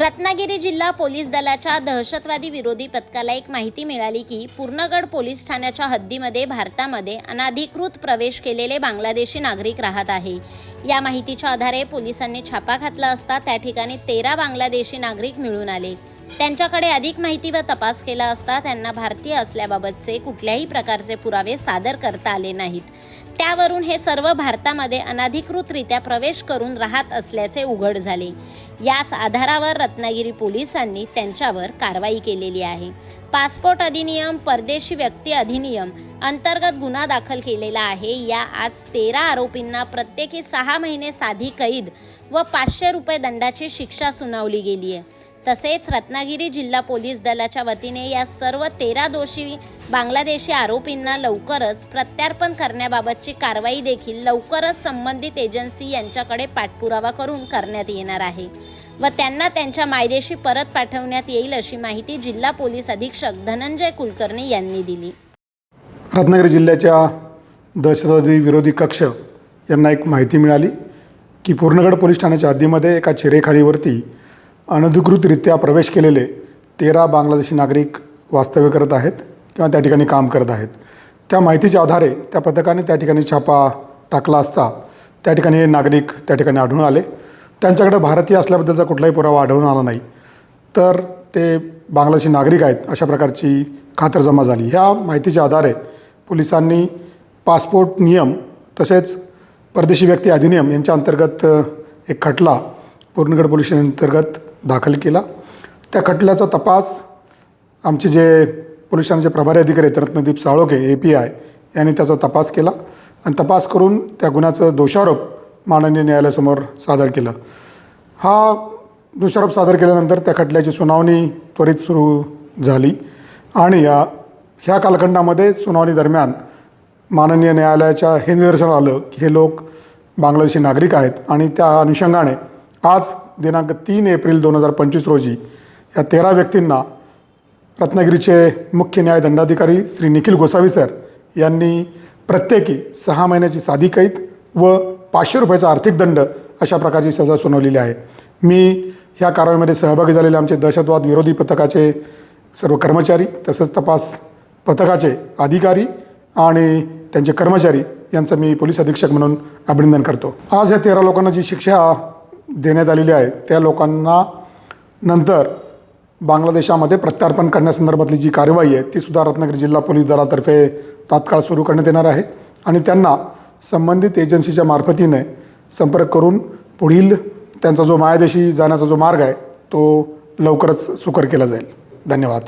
रत्नागिरी जिल्हा पोलीस दलाच्या दहशतवादी विरोधी पथकाला एक माहिती मिळाली की पूर्णगड पोलीस ठाण्याच्या हद्दीमध्ये भारतामध्ये अनाधिकृत प्रवेश केलेले बांगलादेशी नागरिक राहत आहे. या माहितीच्या आधारे पोलिसांनी छापा घातला असता त्या ठिकाणी तेरा बांगलादेशी नागरिक मिळून आले. त्यांच्याकडे अधिक माहिती व तपास केला असता त्यांना भारतीय असल्याबाबतचे कुठल्याही प्रकारचे पुरावे सादर करता आले नाहीत. त्यावरून हे सर्व भारतामध्ये अनाधिकृतरित्या प्रवेश करून राहत असल्याचे उघड झाले. याच आधारावर रत्नागिरी पोलिसांनी त्यांच्यावर कारवाई केलेली आहे. पासपोर्ट अधिनियम परदेशी व्यक्ती अधिनियम अंतर्गत गुन्हा दाखल केलेला आहे. या आज तेरा आरोपींना प्रत्येकी सहा महिने साधी कैद व पाचशे रुपये दंडाची शिक्षा सुनावली गेली आहे तसेच रत्नागिरी जिल्हा पोलीस दलाच्या वतीने या सर्व तेरा दोषी बांगलादेशी आरोपींना लवकरच प्रत्यार्पण करण्याबाबतची कारवाई देखील लवकरच संबंधित एजन्सी यांच्याकडे पाठपुरावा करून करण्यात येणार आहे व त्यांना त्यांच्या मायदेशी परत पाठवण्यात येईल अशी माहिती जिल्हा पोलीस अधीक्षक धनंजय कुलकर्णी यांनी दिली. रत्नागिरी जिल्ह्याच्या दहशतवादी विरोधी कक्ष यांना एक माहिती मिळाली की पूर्णगड पोलीस ठाण्याच्या हद्दीमध्ये एका चिरेखालीवरती अनधिकृतरित्या प्रवेश केलेले तेरा बांगलादेशी नागरिक वास्तव्य करत आहेत किंवा त्या ठिकाणी काम करत आहेत. त्या माहितीच्या आधारे त्या पथकाने त्या ठिकाणी छापा टाकला असता त्या ठिकाणी हे नागरिक त्या ठिकाणी आढळून आले. त्यांच्याकडे भारतीय असल्याबद्दलचा कुठलाही पुरावा आढळून आला नाही. तर ते बांगलादेशी नागरिक आहेत अशा प्रकारची खातरजमा झाली. ह्या माहितीच्या आधारे पोलिसांनी पासपोर्ट नियम तसेच परदेशी व्यक्ती अधिनियम यांच्या अंतर्गत एक खटला पूर्णगड पोलीस अंतर्गत दाखल केला. त्या खटल्याचा तपास आमचे जे पोलीस ठाण्याचे प्रभारी अधिकारी आहेत Ratnadeep Salokhe A P I यांनी त्याचा तपास केला आणि तपास करून त्या गुन्ह्याचं दोषारोप माननीय न्यायालयासमोर सादर केलं. हा दोषारोप सादर केल्यानंतर त्या खटल्याची सुनावणी त्वरित सुरू झाली आणि या ह्या कालखंडामध्ये सुनावणी दरम्यान माननीय न्यायालयाच्या हे निदर्शन आलं की हे लोक बांगलादेशी नागरिक आहेत आणि त्या अनुषंगाने आज दिनांक तीन एप्रिल दोन हजार पंचवीस रोजी या तेरा व्यक्तींना रत्नागिरीचे मुख्य न्याय दंडाधिकारी श्री निखिल गोसावी सर यांनी प्रत्येकी सहा महिन्याची साधी कैद व पाचशे रुपयाचा आर्थिक दंड अशा प्रकारची सजा सुनावलेली आहे. मी ह्या कारवाईमध्ये सहभागी झालेले आमचे दहशतवाद विरोधी पथकाचे सर्व कर्मचारी तसंच तपास पथकाचे अधिकारी आणि त्यांचे कर्मचारी यांचं मी पोलीस अधीक्षक म्हणून अभिनंदन करतो. आज या तेरा लोकांना जी शिक्षा देण्यात आलेली आहे त्या लोकांना नंतर बांगलादेशामध्ये प्रत्यार्पण करण्यासंदर्भातली जी कार्यवाही आहे ती सुद्धा रत्नागिरी जिल्हा पोलीस दलातर्फे तात्काळ सुरू करण्यात येणार आहे. आणि त्यांना संबंधित एजन्सीच्या मार्फतीने संपर्क करून पुढील त्यांचा जो मायादेशी जाण्याचा जो मार्ग आहे तो लवकरच सुकर केला जाईल. धन्यवाद.